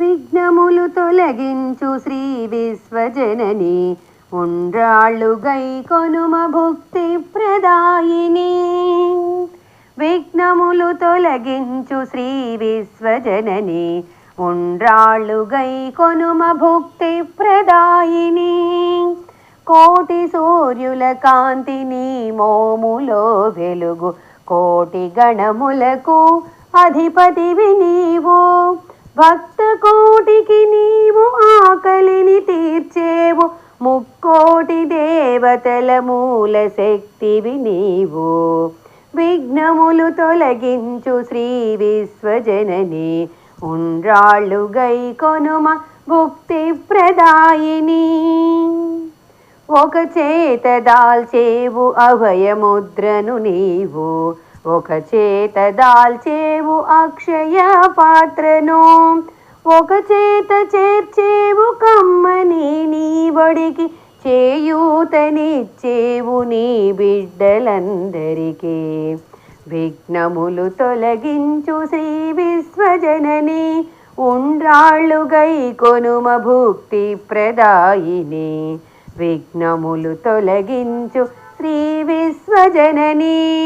విఘ్నములు తొలగించు శ్రీ విశ్వజనని. ఉండ్రాళ్ళు గై కొనుమ భుక్తి ప్రదాయిని. విఘ్నములు తొలగించు శ్రీ విశ్వజనని. ఉండ్రాళ్ళు గై కొనుమ భుక్తి ప్రదాయిని. కోటి సూర్యుల కాంతిని మోములో వెలుగు. కోటి గణములకు అధిపతివి నీవు. భక్త కోటికి నీవు ఆకలిని తీర్చేవు. ముక్కోటి దేవతల మూల శక్తివి నీవు. విఘ్నములు తొలగించు శ్రీ విశ్వజనని. ఉండ్రాళ్ళు గై కొనుమ భుక్తి ప్రదాయిని. ఒక చేత దాల్చేవు అభయముద్రను నీవు. ఒక చేత దాల్చేవు అక్షయ పాత్రను ఒక చేత చేర్చేవు కమ్మని నీ బడికి చేయూతనిచ్చేవు నీ బిడ్డలందరికీ. విఘ్నములు తొలగించు శ్రీ విశ్వజనని ఉండ్రాళ్ళు కొనుమ భుక్తి ప్రదాయిని. విఘ్నములు తొలగించు శ్రీ విశ్వజనని.